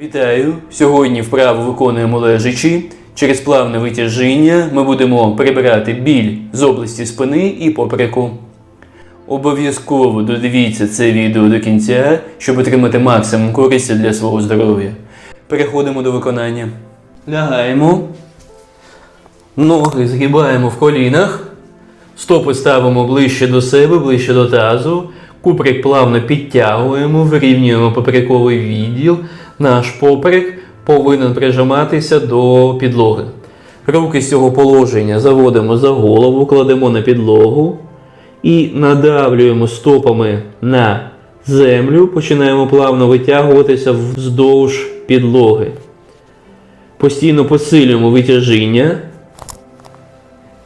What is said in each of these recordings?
Вітаю! Сьогодні вправу виконуємо лежачи. Через плавне витяжіння ми будемо прибирати біль з області спини і попереку. Обов'язково додивіться це відео до кінця, щоб отримати максимум користі для свого здоров'я. Переходимо до виконання. Лягаємо. Ноги згибаємо в колінах. Стопи ставимо ближче до себе, ближче до тазу. Куприк плавно підтягуємо, вирівнюємо поперековий відділ. Наш поперек повинен прижиматися до підлоги. Руки з цього положення заводимо за голову, кладемо на підлогу і надавлюємо стопами на землю. Починаємо плавно витягуватися вздовж підлоги. Постійно посилюємо витяжіння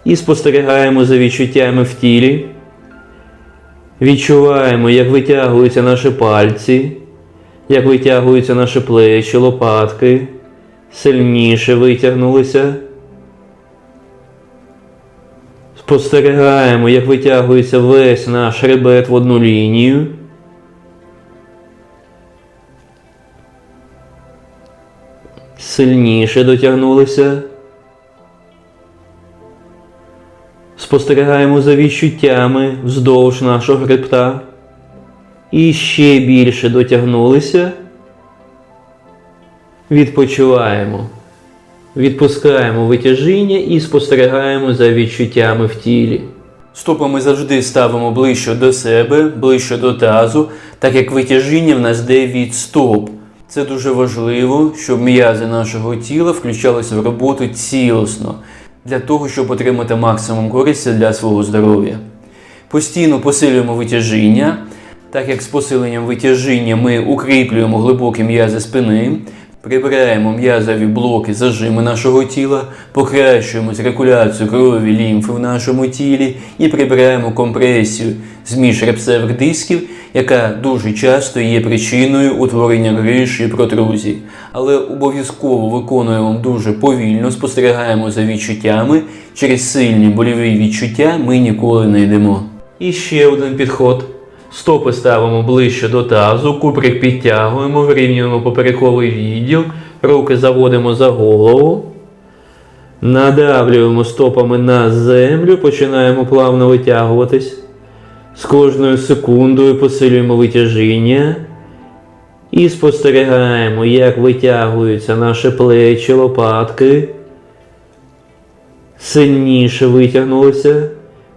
і спостерігаємо за відчуттями в тілі. Відчуваємо, як витягуються наші пальці, як витягуються наші плечі, лопатки, сильніше витягнулися. Спостерігаємо, як витягується весь наш хребет в одну лінію. Сильніше дотягнулися. Спостерігаємо за відчуттями вздовж нашого хребта. І ще більше дотягнулися. Відпочиваємо. Відпускаємо витяжіння і спостерігаємо за відчуттями в тілі. Стопи ми завжди ставимо ближче до себе, ближче до тазу, так як витяжіння в нас йде від стоп. Це дуже важливо, щоб м'язи нашого тіла включалися в роботу цілісно, для того, щоб отримати максимум користі для свого здоров'я. Постійно посилюємо витяжіння, так як з посиленням витяжіння ми укріплюємо глибокі м'язи спини, прибираємо м'язові блоки зажими нашого тіла, покращуємо циркуляцію крові лімфи в нашому тілі і прибираємо компресію з міжрепсевих дисків, яка дуже часто є причиною утворення гриш і протрузій. Але обов'язково виконуємо дуже повільно, спостерігаємо за відчуттями. Через сильні больові відчуття ми ніколи не йдемо. І ще один підход. Стопи ставимо ближче до тазу, куприк підтягуємо, вирівнюємо поперековий відділ, руки заводимо за голову. Надавлюємо стопами на землю, починаємо плавно витягуватись. З кожною секундою посилюємо витяжіння. І спостерігаємо, як витягуються наші плечі, лопатки. Сильніше витягнулися.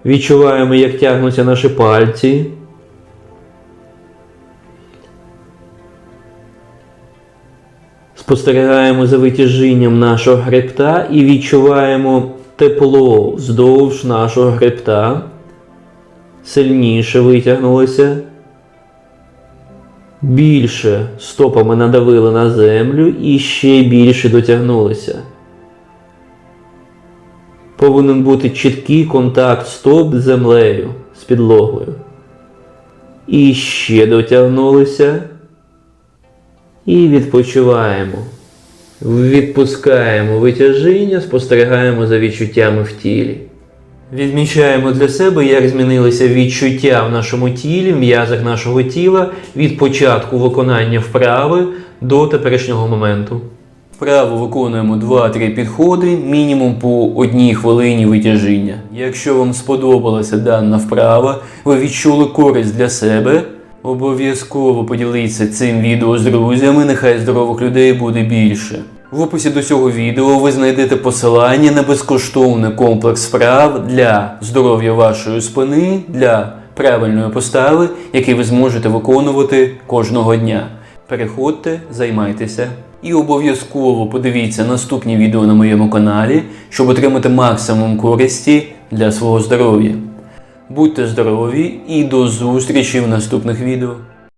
Відчуваємо, як тягнуться наші пальці. Спостерігаємо за витяжінням нашого хребта і відчуваємо тепло вздовж нашого хребта. Сильніше витягнулося. Більше стопами надавили на землю і ще більше дотягнулися. Повинен бути чіткий контакт стоп з землею, з підлогою. І ще дотягнулися. І відпочиваємо. Відпускаємо витяжіння, спостерігаємо за відчуттями в тілі. Відмічаємо для себе, як змінилися відчуття в нашому тілі, в м'язах нашого тіла від початку виконання вправи до теперішнього моменту. Вправо виконуємо 2-3 підходи, мінімум по одній хвилині витяжіння. Якщо вам сподобалася дана вправа, ви відчули користь для себе, обов'язково поділіться цим відео з друзями, нехай здорових людей буде більше. В описі до цього відео ви знайдете посилання на безкоштовний комплекс вправ для здоров'я вашої спини, для правильної постави, який ви зможете виконувати кожного дня. Переходьте, займайтеся. І обов'язково подивіться наступні відео на моєму каналі, щоб отримати максимум користі для свого здоров'я. Будьте здорові і до зустрічі в наступних відео.